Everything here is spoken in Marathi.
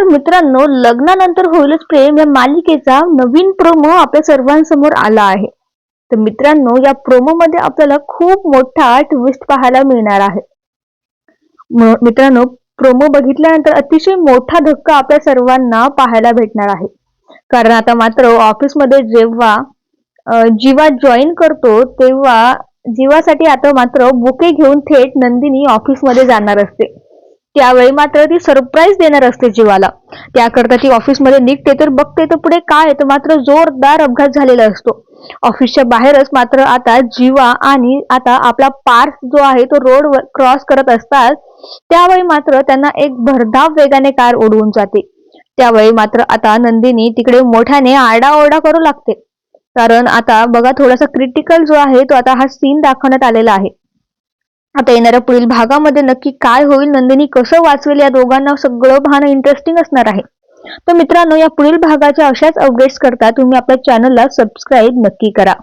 तर मित्रांनो लग्नानंतर होईलच प्रेम. या मालिकेचा नवीन प्रोमो आपल्या सर्वांसमोर आला आहे. तर मित्रांनो या प्रोमो मध्ये आपल्याला खूप मोठा ट्विस्ट पाहायला मिळणार आहे. मित्रांनो प्रोमो बघितल्यानंतर अतिशय मोठा धक्का आपल्या सर्वांना पाहायला भेटणार आहे. कारण आता मात्र ऑफिसमध्ये जेव्हा जीवा जॉईन करतो तेव्हा जीवासाठी आता मात्र बुके घेऊन थेट नंदिनी ऑफिसमध्ये जाणार असते. त्यावेळी मात्र ती सरप्राईज देणार असते जीवाला. त्याकरता ती ऑफिसमध्ये निघते तर बघते तर पुढे काय तर मात्र जोरदार अपघात झालेला असतो. ऑफिसच्या बाहेरच मात्र आता जीवा आणि आता आपला पार्थ जो आहे तो रोड क्रॉस करत असतात. त्यावेळी मात्र त्यांना एक भरधाव वेगाने कार ओढवून जाते. त्यावेळी मात्र आता नंदिनी तिकडे मोठ्याने आरडाओरडा करू लागते. कारण आता बघा थोडासा क्रिटिकल जो आहे तो आता हा सीन दाखवण्यात आलेला आहे. आता येणाऱ्या पुढील भागामध्ये नक्की काय होईल नंदिनी कसं वाचवेल या दोघांना सगळं पाहणं इंटरेस्टिंग असणार आहे. तर मित्रांनो या पुढील भागाच्या अशाच अपडेट्स करता तुम्ही आपल्या चॅनलला सबस्क्राईब नक्की करा.